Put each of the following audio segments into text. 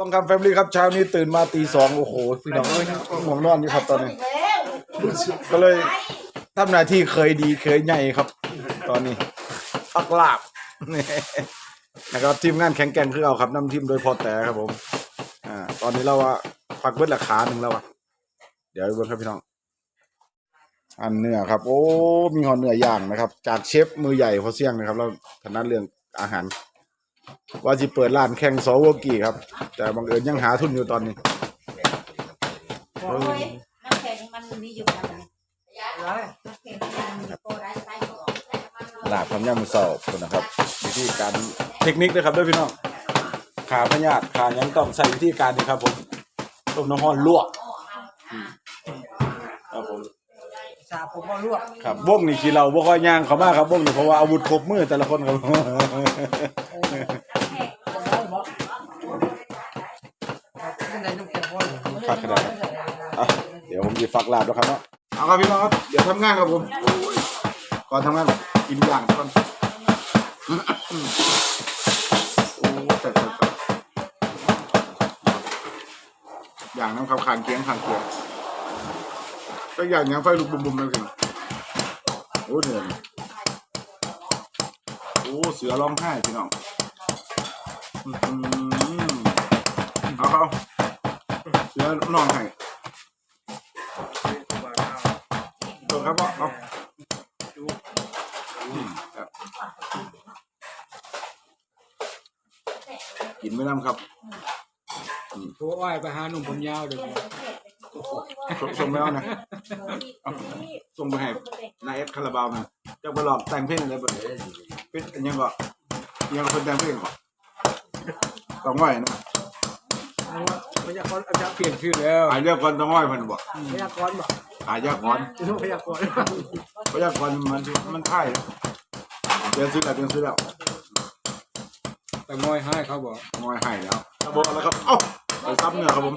บังคับแฟมิลี่ครับเช้านี้ตื่นมาตีสองโอ้โหพี่น้องเอ้ยง่วงนอนอยู่ครับตอนนี้ ก็เลยทำหน้าที่เคยดีเคยใหญ่ครับ ตอนนี้พักลาบนี่นะครับทีมงานแข็งแกร่งคือเอาครับนำทีมโดยพอแต่ครับผมอ่าตอนนี้เราว่าพักเบิดราคาหนึ่งแล้วอะเดี๋ยวไปเบิ่งครับพี่น้อง อันเนื้อครับ โอ้มีหอเนื้อย่างนะครับ จากเชฟมือใหญ่พอเสี่ยงนะครับ เราถนัดเรื่องอาหาร ว่าจะเปิดร้านแข่งโซโวกีครับ แต่บังเอิญยังหาทุนอยู่ตอนนี้ โอ้ยน้ำแข็งมันมีอยู่มันน้ำแข็งมันโปรได้ใส่ก็ออกลาบความยำมือเสาคนนะครับ วิธีการเทคนิคนะครับด้วยพี่น้องขาพญาตขายังต้องใส่วิธีการนี้ครับผมต้มน้ำร้อนลวกครับผม สาผมก็ลวกครับวงนี่ขี้เราบ่ค่อยย่างเขามากครับวงนี่เพราะว่าอาวุธครบมือแต่ละคนครับ ขึ้นในน้ำแข็งพ่อฝากขนาดอะเดี๋ยวผมจะฟักลาบแล้วครับเนาะเอาครับพี่น้องครับ เดี๋ยวทำงานครับผมก่อนทำงานกินอย่างก่อนโอ้แต่แต่แต่อย่างน้ำขับขานเกียงขานเกียง ก็อย่างยังไฟลุกบุมๆนั่นสิโอ้เหนื่อยโอ้เสือร้องไห้พี่น้องหือเอาเขาเสือนอนให้ตัวครับว่าเอาอืมครับกินไม่น้ำครับตัวอ้อยไปหาหนุ่มผมยาวเดี๋ยว ส่งส่งไปเอานะเอาส่งไปให้นายเอฟคาราบาวนะจะไปหลอกแต่งเพลงอะไรแบบนี้เป็นอันยังก็ยังคนแต่งเพลงก็ต้องไหวนะพยากรณ์อาจารย์เปลี่ยนชื่อแล้วหายเรียกคนต้องไหวเพิ่นบอกพยากรณ์บอกหายยากรพยากรณ์พยากรณ์มันมันค่ายเปลี่ยนซื้อแล้วเปลี่ยนซื้อแล้วแต่มอยให้เขาบอกงอยให้แล้วครับผมแล้วครับเอ้าไปซับเนื้อครับผม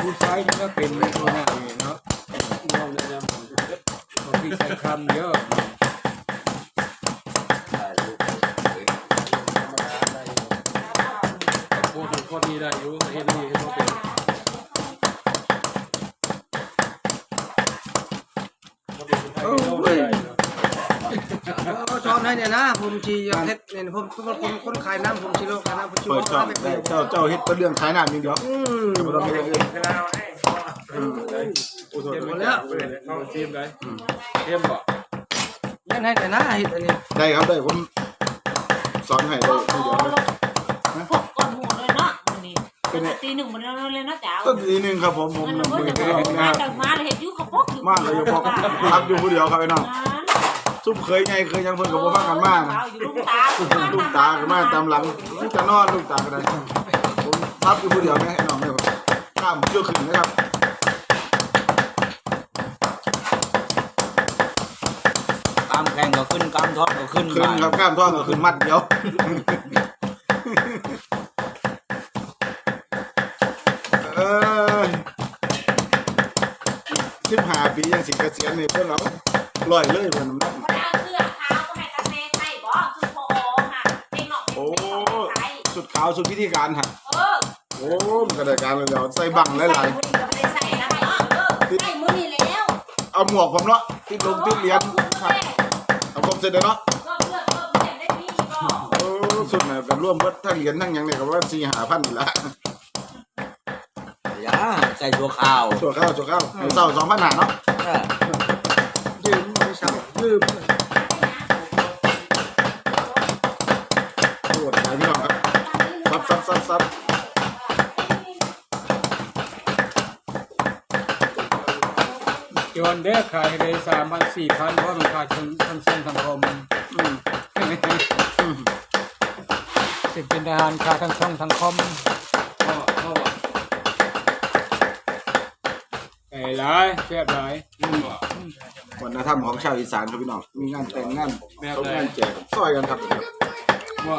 ผู้ใช้นี่ก็เป็นไม่ตัวหน้าเนาะพี่ใช้คำเยอะพูดถึงข้อนี้ได้อยู่เห็นดีเห็นว่าเป็น ชอบให้เนี่ยนะผมชีอยากเฮ็ดเนี่ยผมผมคนคนขายน้ำผมชีโลขายน้ำผมชีเปิดช่องได้เจ้าเจ้าเฮ็ดเป็นเรื่องขายน้ำอย่างเดียวอืมไม่ต้องมีอย่างอื่นโอ้โหหมดแล้วเอาเตรียมเลยเตรียมบอกเล่นให้เนี่ยนะเฮ็ดอันนี้ได้ครับได้ผมสอนให้ได้ทีเดียวเลยพกก่อนหมูเลยเนาะมื้อนี้เป็นไงตีหนึ่งมันเลยเนาะจ้าต้นทีหนึ่งครับผมผมมันนำบ่มือได้เดีเยวนะดอกมาเลยเฮ็ดอยู่เขาพกอยู่มากเลยพอครับอยู่ผู้เดียวครับไอ้น้อง ซุ่มเคยไงเคยยังเพิ่นกับบ่ฟังกันมากนะอยู่ลูกตาลูกตาขึ้นมาตามหลังลูกจะนอนลูกตาก็ได้ผมทับอยู่ผู้เดียวไหมไอ้น้องเนี่ยข้ามเชื่อขึ้นนะครับกล้ามแข็งก็ขึ้นกล้ามทอดก็ขึ้นขึ้นครับกล้ามท้องก็ขึ้นมัดเดียวเออสิบห้าปียังสิเกษียณนี่เพิ่นเรา ลอยเลยเพิ่นน้ำหนักบ่ได้เอาเสื้อขาวไปให้ตาแม่ใส่บ่คือพอค่ะเด็กน้องโอ้ใส่สุดขาวสุดพิธีการฮะเออโอ้มันก็ได้การเลยเดี๋ยวใส่บังหลายใส่มื้อนี้ก็ไม่ได้ใส่นะเออใส่มื้อนี้แล้วๆเอาหมวกผมเนาะติดลงติดเหรียญครับเอาผมเสร็จแล้วเนาะก็เลือกเพิ่มเห็นได้พี่ก็โอ้สุดนะกันร่วมเบิดทั้งเหรียญทั้งหยังเนี่ยก็ว่าสี่หาพันนี่ละอย่าใส่ตัวขาวชั่วข้าวชั่วข้าวให้เศร้าสองพันหาเนาะเออยืมไม่ สั่งลืมโอ้ขายพี่น้องครับซับซับซับซับจนเด้อขายเลยสามพันสี่พันเพราะมันขาดทั้งทั้งเส้นทั้งคมอืมจะเป็นทหารขาดทั้งช่องทั้งคอมไอ้หลายแซ่บหลาย วัฒนธรรมของชาวอีสานครับพี่น้องมีงานแต่งงานต้องงานแจกซอยกันครับว่า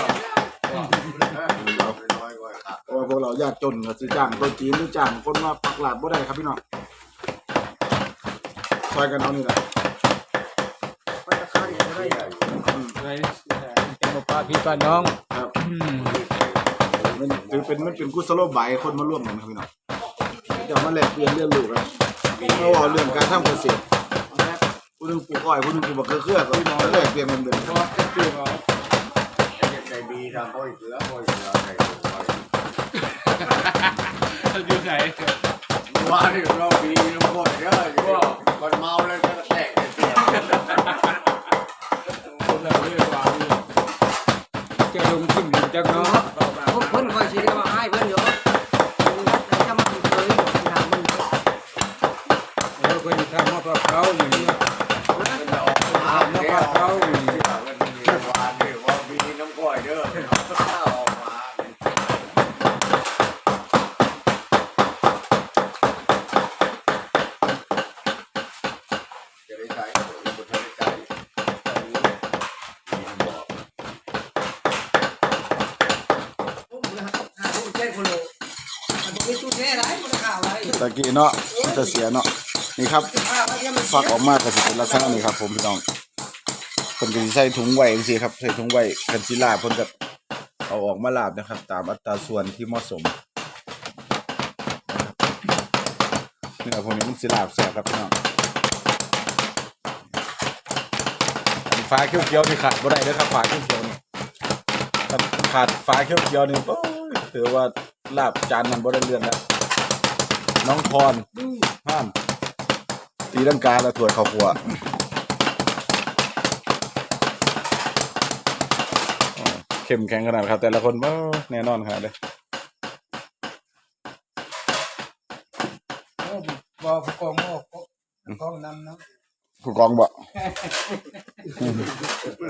เราเพราะว่าพวกเรายากจนก็ซื้อจ้างคนจีนหรือจ้างคนมาปักหลาดบ่ได้ครับพี่น้องซอยกันเอานี่แหละเป็นบ่ป้าพี่ป้าน้องครับอืมมันถือเป็นมันเป็นกุศโลบายให้คนมาร่วมกันครับพี่น้องจะมาแลกเปลี่ยนเรื่องลูกครับเมื่อว่าเรื่องการทำเกษตรผู้ หนึงปลูกอ้อยผู้หนึงปลูกมะเขือเครือก็แลกเปลี่ยนกันเดินพอจะตื่นเอาใจดีทำพ่อยเสือพ่อยเสือใจพ่อยอยู่ไหนว่าที่เราดีน้ำพ่อยเยอะอยู่มันเมาเลยก็แตก หาผมแจ้งคนโลมันบ่มีตู้แช่หลายบ่ได้ข่าวหลายตะกี้เนาะมันจะเสียเนาะนี่ครับฟักออกมาก็สิเป็นลักษณะนี้ครับ ผมพี่น้องเพิ่นก็สิใส่ถุงไว้จังซี่ครับใส่ถุงไว้คันสิลาบเพิ่นก็เอาออกมาลาบนะครับ ตามอัตราส่วนที่เหมาะสมนี่ครับพวกนี้มันสิลาบแซ่บครับพี่น้องฟ้าเขียวๆนี่ขาดบ่ได้เด้อครับฟ้าเขียวๆนี่ ขาดฟ้าเขียวๆนี่โอ้ยถือว่าลาบจานนั้นบ่ได้เรื่องแล้วน้องพรห้าม ตีลังกาแล้วถวดข้าวคั่วอ๋อเข้มแข็งขนาดครับ แต่ละคนว้าวแน่นอนขนาดเลยโอ้บ่ผู้กองโอ้ผู้กองนำเนาะผู้กองบ่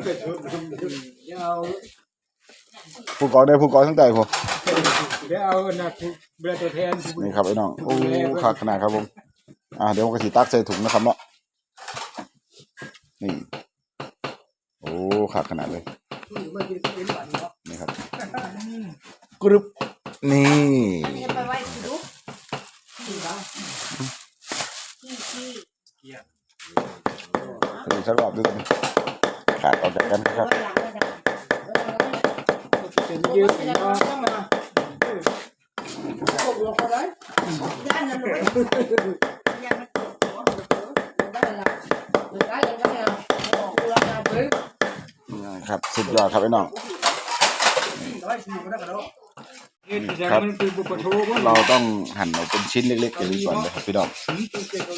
เดี๋ยวเอา ผู้กองได้ผู้กองทั้งใจผมเดี๋ยวเอานะผู้เบลตัวแทนผู้นี่ครับไอ้น้องโอ้ขาดขนาดครับผมอ่าเดี๋ยวผมก็สิตักใส่ถุงนะครับเนาะนี่โอ้ขาดขนาดเลยมันกินเป็นหวานเนาะนี่ครับกรึบนี่อันนี้ไปไว้สิลูกขี้บ้าขี้ขี้ดูสักรอบดูกันขาดออกจากกันครับ ไว้หลังไว้หลัง เป็นยืดเนาะพวกเราก็ได้ย่านนั่นเลยย่านมันปวดหัวได้ละได้ยังได้อะบอกกูละกันเฮ้ยครับสุดยอดครับไอ้น้องร้อยสี่ก็ได้กันแล้วยืดจังคือบุปผาบ่เราต้องหั่นออกเป็นชิ้นเล็กๆอย่างนี้ก่อนนะครับพี่น้อง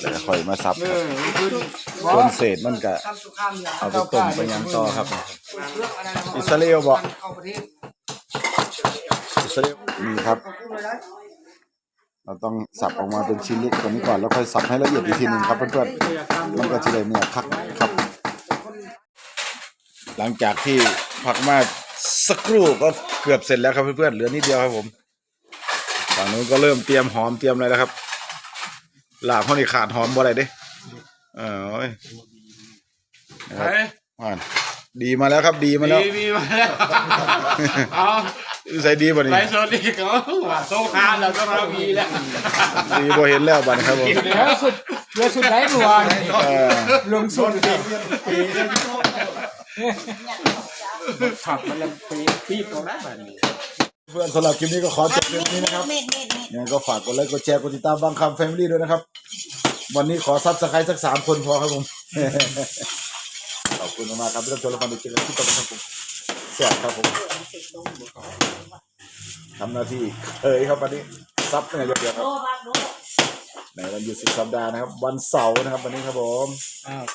แล้วค่อยมาซับครับส่วนเศษมันก็เอาไปต้มไปยังต่อครับ อิสราเอลบ่เข้าประ เราเอลนี่ครับ เราต้องสับออกมาเป็นชิ้นเล็กกว่านี้ก่อนแล้วค่อยสับให้ละเอียดอีกทีหนึ่งครับเพื่อนๆมันก็จะได้เนื้อคักครับ หลังจากที่ผักมาสักครู่ก็เกือบเสร็จแล้วครับเพื่อนๆเหลือนิดเดียวครับผมฝั่งนู้นก็เริ่มเตรียมหอมเตรียมอะไรแล้วครับลาบเขานี่ขาดหอมบ่อะไรเด้เออโอ้ยนะครับอ่าน ดีมาแล้วครับดีมาแล้วดีมีมาแล้วเอาใส่ดีบ่นี่ไปโซนี่เขาว่าโซคาแล้วก็มามีแล้วดีบ่เห็นแล้วบัดนะครับผมเดี๋ยวสุดเดี๋ยวสุดไหนเมื่อวานเออลงสุดผักมันละปีปีตรงนั้นแบบนี้เพื่อนสำหรับคลิปนี้ก็ขอจบเพียงนี้นะครับเม็ดเม็ดเม็ดยังไงก็ฝากกดไลค์กดแชร์กดติดตามบางคำแฟมิลี่ด้วยนะครับ วันนี้ขอซับสไครต์สักสามคนพอครับผมข อบคุณมากๆครับที่รับชมและฟังดูเจอกันที่ต่อไปครับผมแซ่บครับผมทำหน้าที่เคยครับวันนี้ซับเนี่ยเดียวๆครับโลบางโลในวันหยุดสุดสัปดาห์นะครับ วันเสาร์นะครับวันนี้ครับผมอ้าว